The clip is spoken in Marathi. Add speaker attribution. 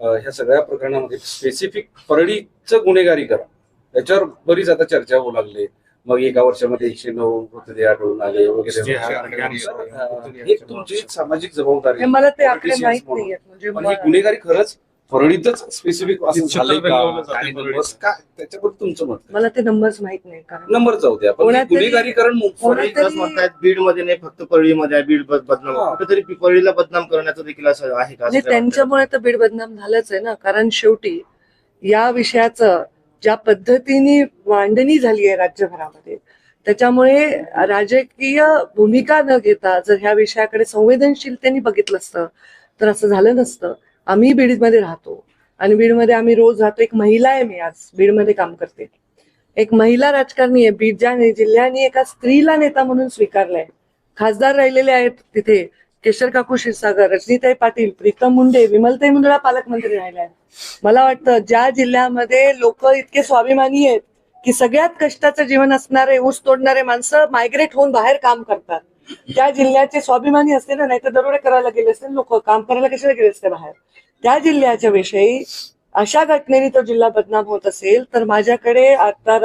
Speaker 1: ह्या सगळ्या प्रकरणामध्ये स्पेसिफिक परळीचं गुन्हेगारीकरण याच्यावर बरीच आता चर्चा होऊ लागली. मग एका वर्षामध्ये एकशे नऊ मृतदेह आढळून आले वगैरे. तुमची एक सामाजिक जबाबदारी
Speaker 2: हे मला ते आकडे
Speaker 1: Politicians
Speaker 2: माहीत
Speaker 1: म्हणून.
Speaker 2: नाहीयेत म्हणजे
Speaker 1: ही गुन्हेगारी खरंच परळीतच स्पेसिफिक असं झालंय का काय तुमचं मत?
Speaker 2: मला ते नंबर्स माहीत नाही कारण
Speaker 1: नंबर जाऊ द्या पण
Speaker 2: कोणातरी-
Speaker 1: गुन्हेगारीकरण
Speaker 2: कोणातरी-
Speaker 3: म्हणतायत बीडमध्ये नाही फक्त परळीमध्ये आहे बीड बद- बदनाम. कुठेतरी परळीला बदनाम करण्याचं देखील असं आहे का
Speaker 2: म्हणजे
Speaker 3: असं?
Speaker 2: त्यांच्यामुळे तर बीड बदनाम झालंच आहे ना कारण शेवटी या विषयाचं ज्या पद्धतीने मांडणी झाली आहे राज्यभरामध्ये त्याच्यामुळे राजकीय भूमिका न घेता जर ह्या विषयाकडे संवेदनशीलतेने बघितलं असतं तर असं झालं नसतं आम्ही बीडमध्ये राहतो. आणि बीडमध्ये आम्ही रोज राहतो. एक महिला आहे मी आज बीडमध्ये काम करते. एक महिला राजकारणी आहे. बीड ज्या जिल्ह्याने एका स्त्रीला नेता म्हणून स्वीकारलाय. खासदार राहिलेले आहेत तिथे केशर काकू क्षीरसागर रजनीताई पाटील प्रीतम मुंडे विमलताई मुंडळा पालकमंत्री राहिल्या आहेत. मला वाटतं ज्या जिल्ह्यामध्ये लोक इतके स्वाभिमानी आहेत की सगळ्यात कष्टाचं जीवन असणारे ऊस तोडणारे माणसं मायग्रेट होऊन बाहेर काम करतात. त्या जिल्ह्याचे स्वाभिमानी असते ना नाही तर दरोडे करायला गेले असते लोक काम करायला कशाला गेले असते बाहेर? त्या जिल्ह्याच्या विषयी अशा घटनेने तो जिल्हा बदनाम होत असेल तर माझ्याकडे आता